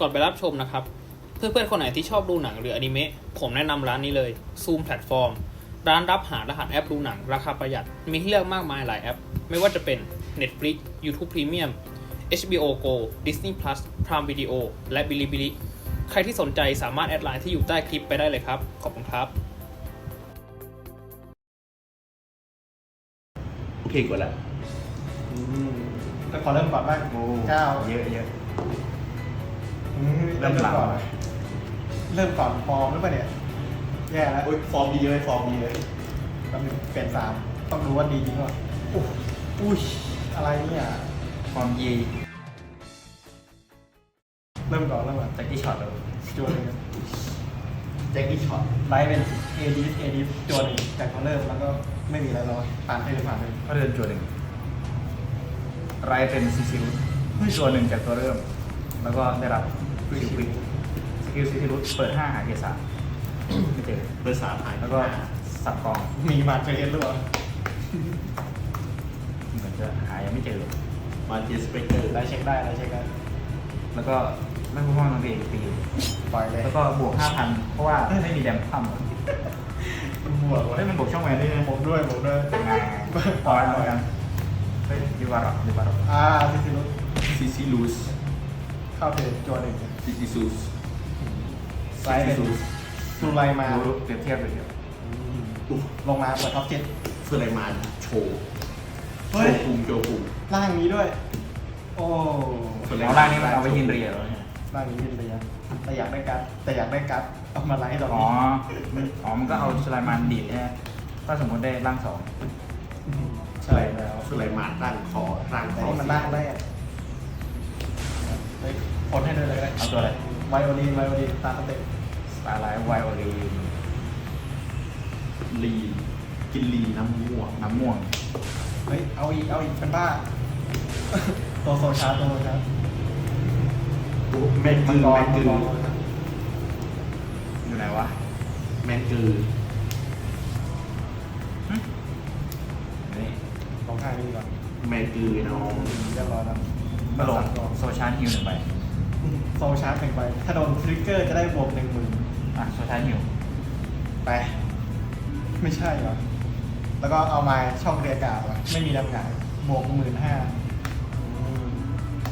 ก่อนไปรับชมนะครับ เพื่อนๆคนไหนที่ชอบดูหนังหรืออนิเมะผมแนะนำร้านนี้เลย Zoom Platform ร้านรับหารหัสแอปดูหนังราคาประหยัด มีให้เลือกมากมายหลายแอป ไม่ว่าจะเป็น Netflix YouTube Premium HBO Go Disney Plus Prime Video และ Bilibili ใครที่สนใจสามารถแอดไลน์ที่อยู่ใต้คลิปไปได้เลยครับ ขอบคุณครับ โอเคกว่าแล้วแล้วขอเริ่มก่อนบ้างโอ้เก้า เยอะเยอะอืม เริ่มหลังก่อนเริ่มก่อนฟอร์มหรือเปล่าเนี่ย แย่แล้วโอ้ยฟอร์มดีเลยฟอร์มดีเลยแป๊บนึงเปลี่ยนสามต้องรู้ว่าดีจริงป่ะอุ๊ยอุ้ยอะไรเนี่ยความยีเริ่มก่อนเริ่มก่อนแจ็คกี้ช็อตเลยจวนเลยแจ็คกี้ช็อตไลฟ์เป็นเอดีเอดีจวนอีกจากพอเริ่มแล้วก็ไม่มีอะไรแล้วผ่านไปเลยผ่านไปก็เดินจวนหนึ่งไรเป็นซีซิลจวนหนึ่งจากตัวเริ่ม แล้วก็ได้รับ ฟิวฟิกสกิลซีซิลุเปิดห้าหาเกยร์สามไม่เจอเบอร์สามหายแล้วก็สับกองมีมาเจอเอสหรือเปล่าเหมือนจะหายังไม่เจอมาเจสเปกเกอร์ไลฟ์เช็คได้ไลฟ์เช็คได้แล้วก็ไม่พูดว่ามันเป็นปีปล่อยเลยแล้วก็บวกห้าพันเพราะว่าไม่มีแดมคว่ำมันบวกเฮ้ยมันบวกช่องแวนด้วยนะผมด้วยผมด้วยปล่อยเหมือนกันเฮ้ยดีวาร์ดีวาร์อ่าซิซิลุซิซิลูสเข้าเทจวนหนึ่ง ซิซิซูสไลฟ์เป็นซูไลมาดูเปรียบเทียบเลยเดียวอุ๊ยลงมาเปิดท็อปเจ็ดเฟอร์ไลมานโชว์เฮ้ยโชว์ภูมิโชว์ภูมิร่างนี้ด้วย โอ้ส่วนแล้วล่างนี้มันเอาไว้ยินเรียแล้วเนี่ยร่างนี้เป็นระยะแต่อยากได้การ์ดแต่อยากได้การ์ดเอามาไลฟ์ตอนอ๋อนี้มันอ๋อ มันก็เอาสไลมันดีดใช่ไหมถ้าสมมติได้ร่างสองใช่แล้วเฟอร์ไลมานร่างคอร่างคแต่อนี่มันร่างได้อะเฮ้ย ผลให้ด้วยเลยก็ได้เอาตัวอะไรไวโอลีนไวโอลีนตามสเต็ปสตาร์ไลท์ไวโอลีนลีนกินลีน้ำม่วงน้ำม่วงเฮ้ยเอาอีกเอาอีกเป็นบ้า ตัวโซชาร์จตัวโซชาร์จโอ้แมนกือแมนกืออยู่ไหนวะแมนกือหึนี่ลองข้างนี้ดีกว่าแมนกือน้องเรียบร้อยแล้วกระโหลกโซชาร์ฮิวหนึ่งใบ โซชาร์จหนึ่งไปถ้าโดนทริกเกอร์จะได้บวกหนึ่งหมื่นอะโซชาร์ฮิวไป ไม่ใช่เหรอ แล้วก็เอามาช่องเรียกการ์ดวะไม่มีดำหงายบวกหมื่นห้า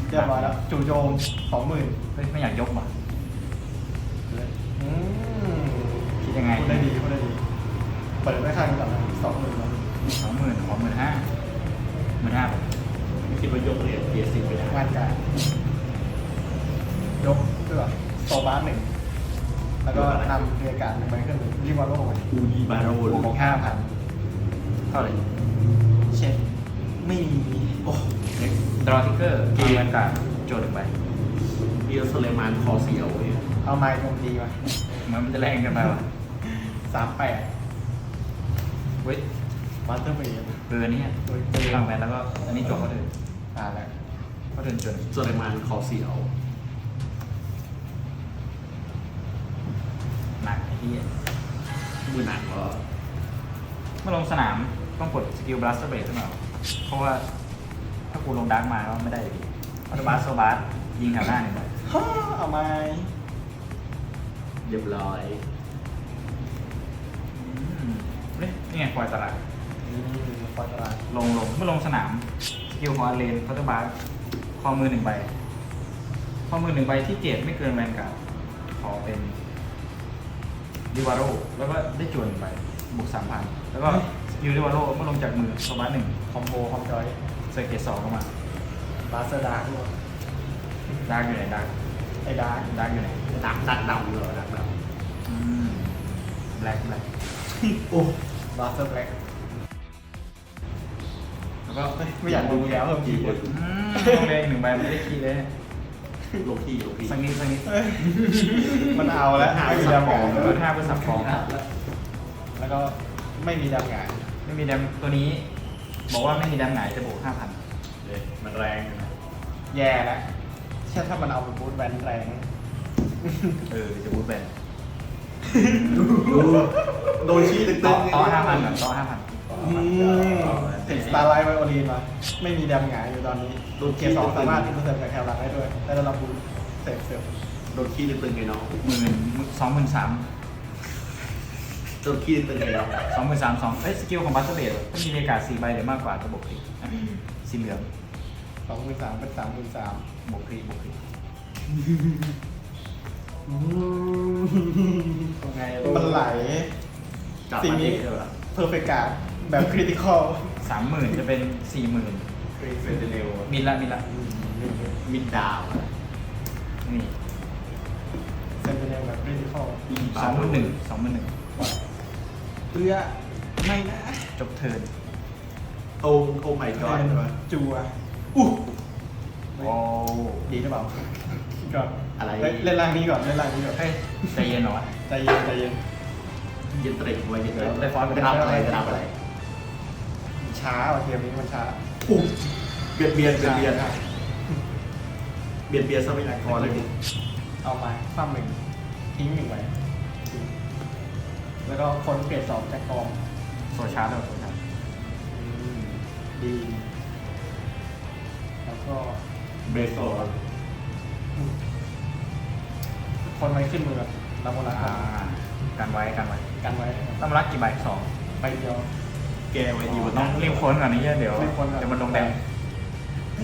เรียบร้อยแล้ว จู่โจมสองหมื่นเฮ้ยไม่อยากยกว่ะอืมคิดยังไงพูดได้ดีพูดได้ดี เปิดไว้ข้างนี้ก่อนนะสองหมื่นแล้วสองหมื่นขอหมื่นห้าหมื่นห้าไปไม่คิดว่ายกเหรียญเกียร์สิบไปได้งานการ ยกเพื่อโซบาร์หนึ่ง แล้วก็นำเรียกการดหนึ่งใบขึ้นรีวอลโล่ไปอูดีบาโรบวกห้าพันเท่าไหร่เช็คไม่มีโอ้ดรอทิกเกอร์เกมการ์ดโจทย์หนึ่งใบเดียวเฟอร์ไลมานคอเสียวเว้ยเอาไม้ตรงดีมาเหมือนมันจะแรงเกันไปว่ะสามแปดเว้ยมาสเตอร์เบย์เบอร์นี้ตั้งแวนแล้วก็อันนี้จบเขาเดินอ่าแล้วเขาเดินจนเฟอร์ไลมานคอเสียว หนักไอ้ที่มือหนักเหรอเมื่อลงสนามต้องกดสกิลบลัสเตอร์เบรขึ้นมาเพราะว่าถ้ากูลงดาร์กมาก็ไม่ได้ดีอัลบาสโซบาสยิงแถวหน้าหนึ่งใบฮ่าเอาไม้เรียบร้อยอืมเฮ้ยนี่ไงปล่อยตลาด นี่ฟอยตลาดลงลงเมื่อลงสนามสกิลของอาเลนคัตเตอร์บาสคอมือหนึ่งใบ คอมือหนึ่งใบที่เกรดไม่เกินแวนการ์ดขอเป็น ดิวาโรแล้วก็ได้จวนหนึ่งใบบวกสามพันแล้วก็สกิลดิวาโรเมื่อลงจากมือโซบาสหนึ่งคอมโบคอมจอยเซอร์เกตสองเข้ามาบาสเตอร์ดาร์กด้วยดาร์กอยู่ไหนดาร์กไอ้ดาร์กดาร์กอยู่ไหนดักดักดำเลยดักดอืมแบล็คแบล็คำโอ้บาสเตอร์แบล็กแล้วก็ไม่อยากดูแล้วเพิ่มกี่กี่คนอืมลงแดงหนึ่งใบไม่ได้คีย์เลย ลงที่ลงที่สักนิดสักนิดเอ้ยมันเอาแล้วไม่มีดำหงายเปิดห้าเพื่อสับฟองแล้วก็ไม่มีดำหงายไม่มีแดมตัวนี้ บอกว่าไม่มีแดมหงายจะบวกห้าพันเลยมันแรงอยู่นะแย่แล้วแค่ถ้ามันเอาไปบูทแวนแรงเออจะบูทแบนโดนชี้ตึ้งต่อๆต่อห้าพันก่อนต่อห้าพัน ติดสตาร์ไลท์ไวโอลีนมาไม่มีดำหงายอยู่ตอนนี้ดูเกียร์สองสามารถที่จะเสริมกับแคลรังได้ด้วยได้ระดับบูทเสพเสพโดนขี้ตึงๆไงน้องหมื่นสองหมื่นสามโดนขี้ตึงๆไงน้องสองหมื่นสามสองเอ้ยสกิลของบัสเตอร์เบดถ้ามีเรกาสี่ใบหรือมากกว่าจะบวกคลิกอะสีเหลืองสองหมื่นสามเป็นสามหมื่นสามบวกคลิกบวกคลิกยังไงมันไหล จับสิ่งมานี้เดียวอะเพอร์เฟกต์ แบบคริติคอลสามหมื่นจะเป็นสี่หมื่นเซนเตเนลมิลละมิลละมิดดาวอะนี่เซนเป็นแบบคริติคอลสองหมื่นหนึ่งสองหมื่นหนึ่งเพื่อไม่นะจบเทิร์นโอ้โอ้ไม่กอดจัวอู้โอ้ดีหรือเปล่าก่อนอะไรเล่นเล่นล่างนี้ก่อนเล่นล่างนี้ก่อนเฮ้ยใจเย็นเหรอวะใจเย็นใจเย็นเย็นเตร็กไว้เย็นเตร็กได้ฟอนต์ไปจะรับอะไรจะรับอะไร ช้าว่ะเกมนี้มันช้าอู้เบียดเบียนเบียดเบียนเบียดเบียนทรัพยากรเลยดิเอามาคว่ำหนึ่งทิ้งหนึ่งไว้แล้วก็คนเกรดสองจากกองโซชาร์ดเลยโซชาร์ดดี แล้วก็เบสโซนคนไว้ขึ้นมือแบบลาโมลัสอ่ากันไว้กันไว้กันไว้ต้องรักกี่ใบสองใบเดียว แกไว้ดีกว่าต้กัอนงรีบค้นก่อนนี่เดี๋ยวรีบค้นก่อน เดี๋ยวมันลงแดง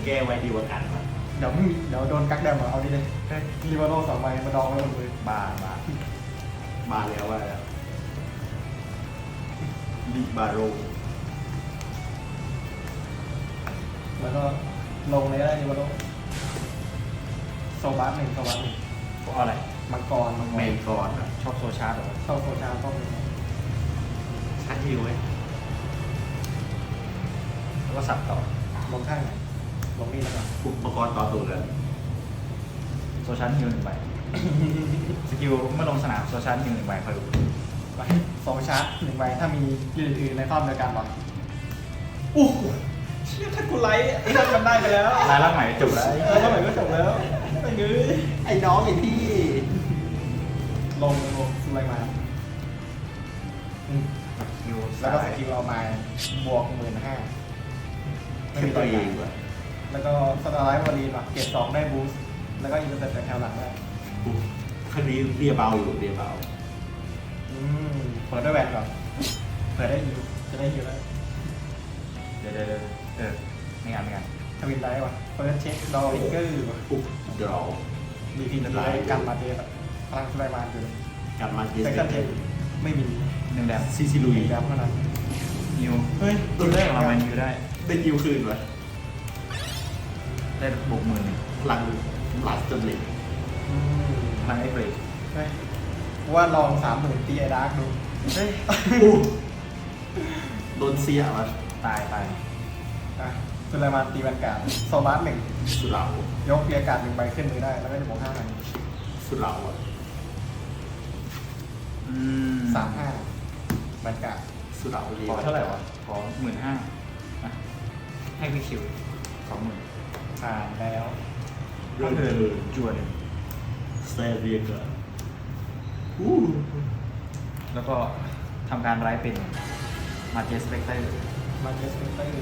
แกไว้ดีกว่ากันวะเดี๋ยวไม่มีเดี๋ยวโดนกักแดมเอาดิเลยรีวาโรสองใบมาดองไว้บนมือบาบามาแล้วว่าแล้วลิบาโรแล้วก็ลงเลยก็ได้รีวาโรโซบาสหนึ่งโซบาสหนึ่งพวกอะไรมังกรมังกเมรนก่อนอะชอบโซชาร์ดเหรอเข้าโซชาต้องมีชัดฮิวไว้แล้ว ก็สับต่อลงข้างไหนลงนี่แล้วกันอุปกรณ์ต่อตัวเลยโซชาร์ดฮิวหนึ่งใบสกิลเมื่อลงสนามโซชาร์ดฮิวหนึ่งใบคอยดูไปโซชาร์จหนึ่งใบถ้ามียืนอื่นๆในครอบเดียวกันหรออู้หูเชื่อถ้ากูไลท์ไอ้นั่นมันได้ไปแล้วรายรับใหม่จบแล้วเออเท่าไหร่ก็จบแล้วไอ้เงยไอ้น้องไอ้พี่ลงลงสุไลมาอืมสกิลแล้วก็สกิลเรามาบวกหมื่นห้า แค่ตัวเองว่ะแล้วก็สตาร์ไลท์วอลีนว่ะเกรดสองได้บูสต์แล้วก็อินเตอร์เซ็ตจากแถวหลังได้อุ๊ยคันนี้เรียเบาอยู่เรียเบาอืมเปิดด้วยแวนก่อนเปิดได้ฮิวจะได้ฮิวแล้วเดี๋ยวเดี๋ยวเดี๋ยวเออไม่งานไม่งานทวินไลท์ว่ะเปิดเช็คดอลิงเกอร์ว่ะปุ๊บเดี๋ยวดีพีจะได้กันมาเทปอะพลังสุไลมานอยู่กลับมาเจเซ็สกชันเทปไม่มีหนึ่งแดมซีซีลุยมีแบบเท่านั้นฮิวเฮ้ยตัวแรกเรามันฮิวได้ ได้ยิวคืนวะได้บวกหมื่นหนึ่งพลังหลัดจนเหล็กอืมพลังไอ้เบรกเฮ้ยว่าลองสามหมื่นตีไอ้ดาร์กดูเฮ้ยอู้โดนเสียวะตายตายอะสุไลมานตีแวนการ์ดโซบัสหนึ่งสุเหร่ายกเรียการ์ดหนึ่งใบขึ้นมือได้ แล้วก็จะบวกห้าพันสุเหร่าอะอืมสามห้าแวนการ์ดสุเหร่าเรียขอเท่าไหร่วะขอหมื่นห้าอะ ให้พี่คิวสองหมื่นผ่านแล้วเรื่องก็เดิคือนจวนหนึ่งสเตเรียเกอร์อู้แล้วก็ทำการไร้เป็นมาเจสเปกเตอร์มาเจสเปเตอร์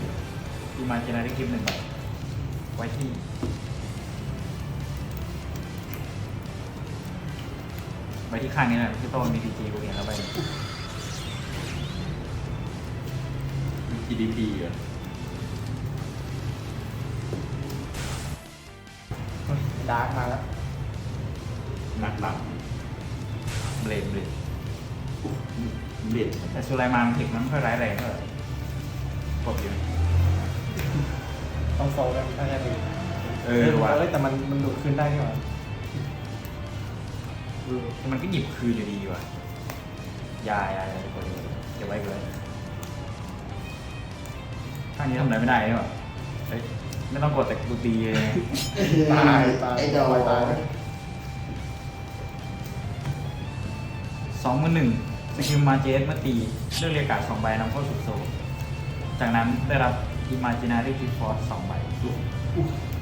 อีมาเจนารีกิฟหนึ่งใบไว้ที่ไว้ที่ข้างนี้นะที่โต้มีพีจีกูเห็นแล้วใบหนึ่งจีดีพีอะ ดาร์กมาแล้วหนักหนักเบลดเบลดอู้เบียดแต่สุไลมานเทคมันไม่ค่อยร้ายแรงเท่าไหร่กดอยู่ต้องโซลกันถ้าจะดูเออว่ะเอ้ยแต่มันมันดูดขึ้นได้นี่หว่าแต่มันก็หยิบคืนอยู่ดีว่ะอยาอยาอยากดอยู่เก็บไว้เก็บไว้ข้างนี้ทำอะไรไม่ได้นี่หว่าเฮ้ย ไม่ต้องกดแต่กูตีเลยตายตายไอ้ดอตายตายสองมือหนึ่งสกิลมาเจสเมื่อตีเลือกเรียกการ์ดสองใบนำเข้าสู่โซลจากนั้นได้รับ Imaginary Gift Force สองใบอู้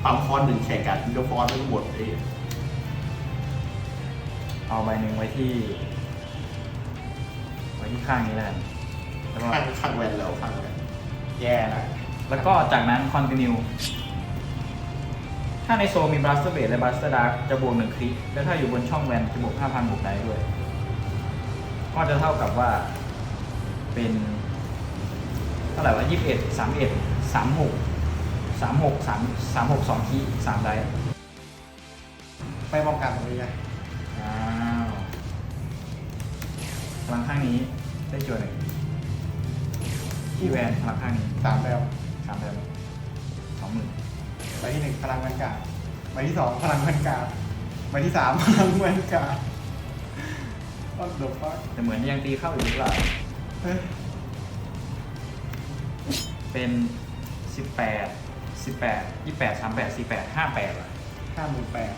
ปั๊มฟอนต์หนึ่งแข่งกันเดี๋ยวฟอนต์ทั้งหมดไอ้เอาใบหนึ่งไว้ที่ ไว้ที่ข้างนี้แล้วกันแล้วก็ข้างข้างแวนแล้วข้างแวนแย่นะแล้วก็จากนั้น continue ถ้าในโซนมีบลัสเตอร์เบดและบลัสเตอร์ดาร์กจะบวกหนึ่งคลิก แล้วถ้าอยู่บนช่องแวนจะบวกห้าพันบวกได้ด้วย ก็จะเท่ากับว่าเป็นเท่าไหร่วะยี่สิบเอ็ดสามเอ็ดสามหกสามหกสามสามหกสองคีสามได้ไม่ป้องกันตรงนี้ไงอ้าวพลังข้างนี้ได้จวนหนึ่งที่แวนพลังข้างนี้สามแล้วสามแบบสองหมื่น ใบที่หนึ่งพลังแวนการ์ดใบที่สองพลังแวนการ์ดใบที่สามพลังแวนการ์ดก็เดือดฟักแต่เหมือนยังตีเข้าอยู่หรือเปล่าเฮ้ยเป็นสิบแปดสิบแปดยี่แปดสามแปดสี่แปดห้าแปดอะห้าหมื่นแปด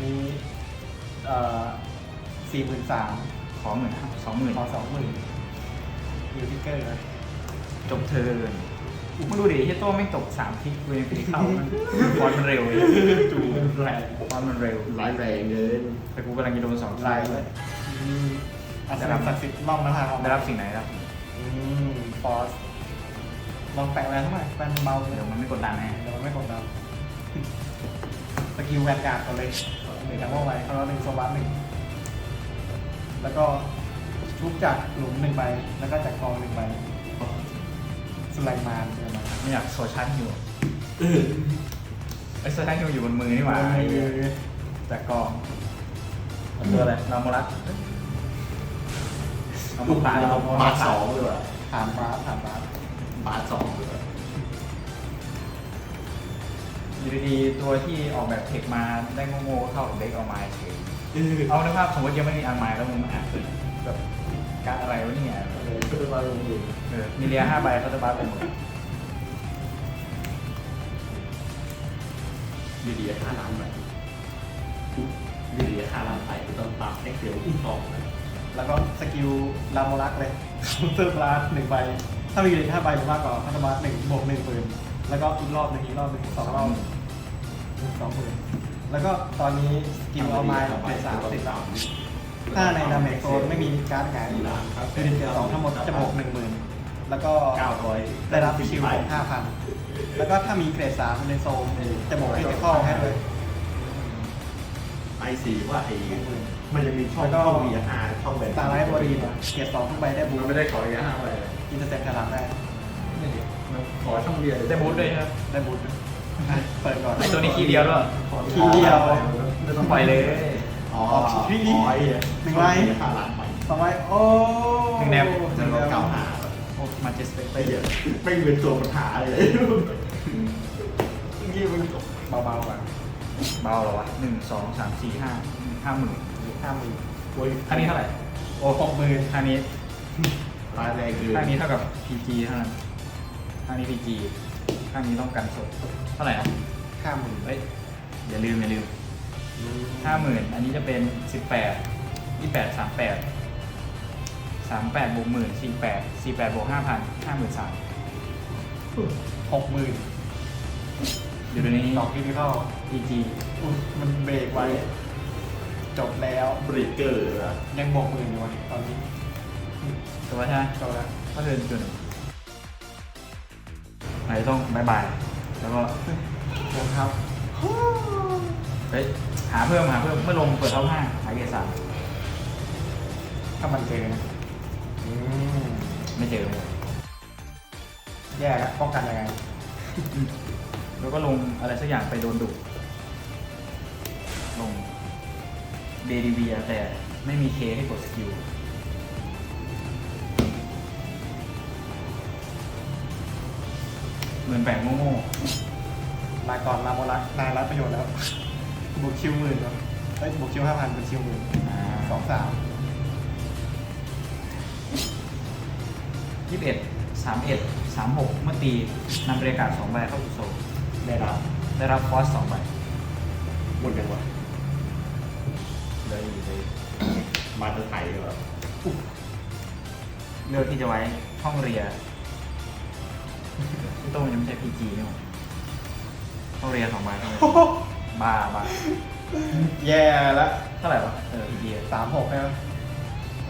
มีเอ่อสี่หมื่นสามขอหมื่นสองหมื่นขอสองหมื่นอยู่ที่เกอร์นะจบเทิร์นไม่รู้ดิเฮียโต้ไม่งตกสามทิกกูยังตีเข้ามันบอลมันเร็วเลยจูมันแรงบอลมันเร็วร้ายแรงเกินแต่กูกำลังจะโดนสองทีลายเลยมีอัศวินศักดิ์สิทธิ์ล่องนภาออกได้มารับสิ่งไหนครับอืมฟอสลองแปะแวนเท่าไหร่แวนเบาเลยเดี๋ยวมันไม่กดดันแน่เดี๋ยวมันไม่กดดันสกิลแวนการ์ดก่อนเลยหนึ่งทั้งว่าไว้เขาเราหนึ่งโซบัสหนึ่งแล้วก็ทุบจากหลุมหนึ่งใบแล้วก็จากกองหนึ่งใบสไลด์มานเดี๋ยวมาไม่อยากโซชันฮิวไอ้โซชันฮิวอยู่บนมือนี่หว่าเออจากกองเอาตัวอะไรเราโมรัสเอามาปาดเอาบาทสองเลยว่ะถามบาสถามบาสบาทสองเลยว่ะอยู่ดีๆตัวที่ออกแบบเทคมาได้โง่ๆเข้ากับเด็กเอาไม้เฉยเออเอาในภาพสมมติยังไม่มีอันไม้แล้วมึงมาอ่านแบบการดอะไรวะเนี่ยเออก็จะมาลงอยู่เออมีเรียห้าใบเขาจะบ้าไปหมด ดีดีห้าล้านใบดีดีห้าล้านใบก็ต้องปรับเอ็กเซลอีกสองนะแล้วก็สกิลลาโมรักเลยเคาน์เตอร์บลัสหนึ่งใบ ถ้ามีอยู่ในห้าใบหรือมากกว่าเคาน์เตอร์บลัสหนึ่งบวกหนึ่งปืนแล้วก็อีกรอบหนึ่งอีกรอบหนึ่งสองรอบสองปืนแล้วก็ตอนนี้สกิลเอาไม้เป็นสามสิบถ้าในดาเมจโซนไม่มีการ์ดหงายคือเดือนสองทั้งหมดจะบวกหนึ่งหมื่นแล้วก็เก้าร้อยได้รับชิลบวกห้าพัน แล้วก็ถ้ามีเกรดสามในโซนจะบวกให้เทคอลให้ด้วยไอซีว่าไอ้มันจะมีช่องแล้วก็ ช่องวีอาร์ช่องแบนตาไลท์บอดีนะเกรดสองทุกใบได้บูมันไม่ได้ขอระยะห้าใบอินเตอร์เซ็ปต์พลังได้ขอช่องเดียวได้บูทด้วยครับได้บูทด้วยอะเปิดก่อน ไอตัวนี้คีย์เดียวด้วยคีย์เดียว ไม่ต้องปล่อยเลย อ๋อคีย์หนึ่งใบห้าล้านใบสองใบโอ้หนึ่งแนว จะลดเก้าหาโอ้ มาเจสเปกเตไม่อร์เยอะไม่เป็นตัวปัญหาเลยยี่มันเบาๆก่อนเบาเหรอวะหนึ่งสองสามสี่ห้าห้าหมื่นห้าหมื่นโอ้ยอันนี้เท่าไหร่ โอ้หกหมื่นอันนี้ตายแรงเกินข้างนี้เท่ากับ PG เท่านั้นข้างนี้ PG ข้างนี้ต้องกันสดเท่าไหร่นะห้าหมื่นเฮ้ยอย่าลืมอย่าลืมห้าหมื่นอันนี้จะเป็นสิบแปดยี่แปดสามแปด สามแปดบวกหมื่นสี่แปดสี่แปดบวกห้าพันห้าหมื่นสามหกหมื่นอยู่ตรงนี้ ดอกคิพิคอล PG อุ๊ยมันเบรกไว้ จบแล้ว บริกเกอร์อะยังบวกหมื่นอยู่วะตอนนี้ตัวใช่ไหมจบแล้วก็เดินจุดหนึ่งไหนต้องบายบาย แล้วก็บวกครับเฮ้ยหาเพิ่มหาเพิ่มเมื่อลงเปิดเท่าห้าหาเกียร์สามถ้ามันเจอนะอืม ไม่เจอเลยแย่แล้วป้องกันยังไง แล้วก็ลงอะไรสักอย่างไปโดนดุลงเบดีเวียแต่ไม่มีเคให้กดสกิลเหมือนแปลงโง่ลาก่อนลาโมรักนายรับประโยชน์แล้วบวกคิวหมื่นเหรอเฮ้ยบวกคิวห้าพันเป็นคิวหมื่นๆอ่า สองสาม ยี่สิบเอ็ดสามเอ็ดสามหกเมื่อตีนำบริการสองใบเข้าสู่โซลได้รับได้รับฟอสสองใบหมดยังวะเลยเลยมาจะไทยเหรอเลือกที่จะไว้ห้องเรียพี่โต้งยังไม่ใช่พีจีนี่หว่าห้องเรียสองใบเท่านั้นบ้าบ้าแย่แล้วเท่าไหร่วะเออพีจีสามหกใช่ไหม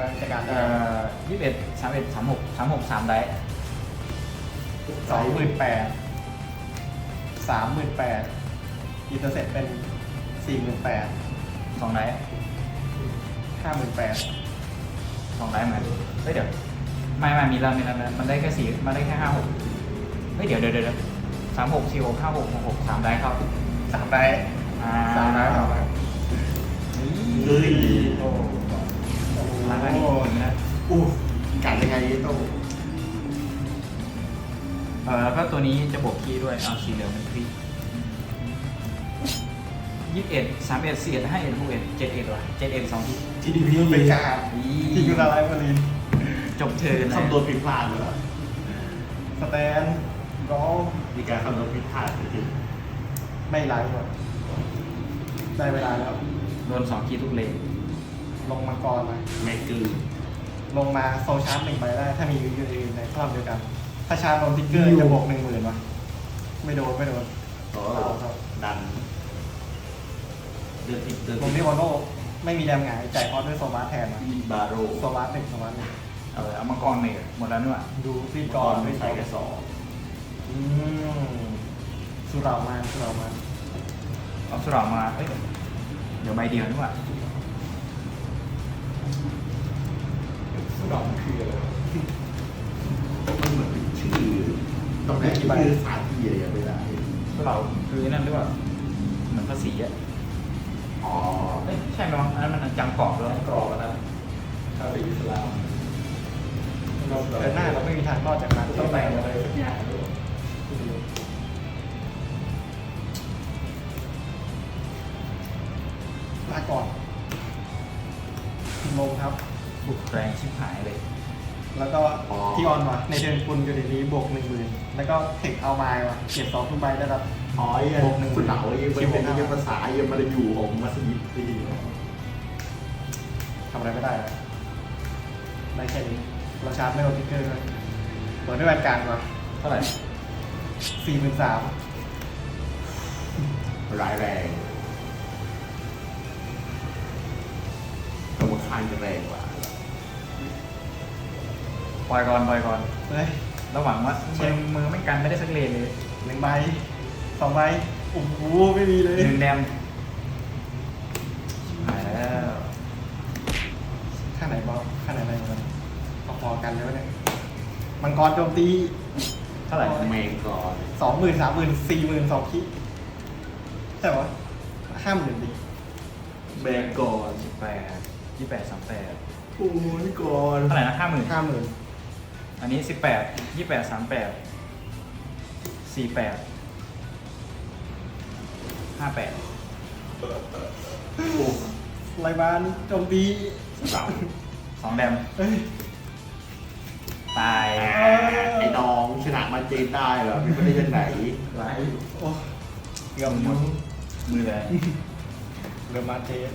แรงจัดการเอ่อยี่สิบเอ็ดสามเอ็ดสามหกสามหกสามได้สองหมื่นแปดสามหมื่นแปดอินเตอร์เซ็ตเป็นสี่หมื่นแปดสองไดห้าหมื่นแปดสองไดเหมือนเฮ้ยเดี๋ยวไม่ไม่มีแล้วมีแล้วมีแล้วมันได้แค่สี่มันได้แค่ห้าหกเฮ้ยเดี๋ยวเดี๋ยวเดี๋ยวสามหกสี่หกห้าหกหกหกสามไดเข้าสามได้อ่าสามได้สามได้เฮ้ยโอ้ ร้านนี้ถึงนะอู้กัดยังไงโต้เออแล้วก็ตัวนี้จะบวกคีย์ด้วย เอาสีเหลืองเป็นคีย์ยี่สิบเอ็ดสามเอ็ดสี่เอ็ดห้าเอ็ดหกเอ็ดเจ็ดเอ็ดว่ะเจ็ดเอ็ดสองทีทีดีพีเป็นการอีที่ยูราไลฟ์มารินจบเทิร์นนะคำนวณผิดพลาดเลยเหรอสแตนร้องมีการคำนวณผิดพลาดจริงไม่ไลฟ์หมดได้เวลาแล้วโดนสองคีย์ทุกเลน ลงมังกรมาๆไม่คือลงมาโซลชาร์จหนึ่งใบได้ ถ้ามียูยูในในครอบเดียวกัน ถ้าชาร์จโดนทิกเกอร์จะบวกหนึ่งหมื่นวะไม่โดนไม่โดนโอ้เอาครับดัน เดือนที่เดือนลงที่วอลโนไม่มีแรมหงายจ่ายคอร์สด้วยโซบาร์แทนมาบาโรโซบาร์หนึ่งโซบาร์หนึ่งเออเอามังกรเมย์หมดแล้วนี่หว่าดูรีดก่ก่ออนนไม่รีดใส่ก่อนกระสอบอืมสุเหรามาสุเหรามาเอาสระมาเอ้ยเดี๋ยวใบเดียวนี่หว่า สุเหราคืออะไรวะมันเหมือนเป็นชื่อตำแหน่งชื่อสถานที่อะไรอย่างไม่ได้สระคือนั่นหรือเปล่าเหมือนภาษีอะอ๋อเอ้ยใช่ไหมวะอันนั้นมันจังกรอบด้วยกรอบนะคาฟีอิสลามเราเดินหน้าเราไม่มีทางรอดจากมันต้องแต่งอะไรสักอย่าง ลงครับบุกแรงชิบหายเลย แล้วก็ที่ออนว่ะในเดือนคุณอยู่ในนี้บวกหนึ่งหมื่นแล้วก็เทคเอาไม้ว่ะเก็บสองทุกใบได้รับอ๋อไอ้บวกหนึ่งคุณเหนาไอ้เป็นคิวเป็นห้าไอ้ภาษาไอ้มาลายูของมัสยิดที่ทำอะไรไม่ได้แล้วได้แค่นี้เราชาร์จไม่โดนทิกเกอร์ด้วยเปิดด้วยแวนการ์ดว่ะเท่าไหร่สี่หมื่นสามร้ายแรง แต่ว่าคานจะแรงกว่าปล่อยก่อนปล่อยก่อน เฮ้ยระหวังว่ามือมือไม่กันไม่ได้สักเลนเลยหนึ่งใบสองใบโอ้โหไม่มีเลยหนึ่งแดมหายแล้วข้างไหนบอลข้างไหนอะไรกันพอๆกันเลยวะเนี่ยมังกรโจมตีเท่าไหร่แมงก่อนสองหมื่นสามหมื่นสี่หมื่นสองคิใช่ปะห้าหมื่นดิแมงก่อนสิบแปด ยี่แปดสามแปดโอ้ยก่อนเท่าไหร่นะห้าหมื่นห้าหมื่นอันนี้สิบแปดยี่แปดสามแปดสี่แปดห้าแปดโอ้ไรบ้านโจมตีสามสองแดมเฮ้ยตายไอ้น้องชนะมาเจนได้เหรอพี่ไม่ได้ยังไงไหลโอ้เกือบหมดมือเลยเกือบมาเทส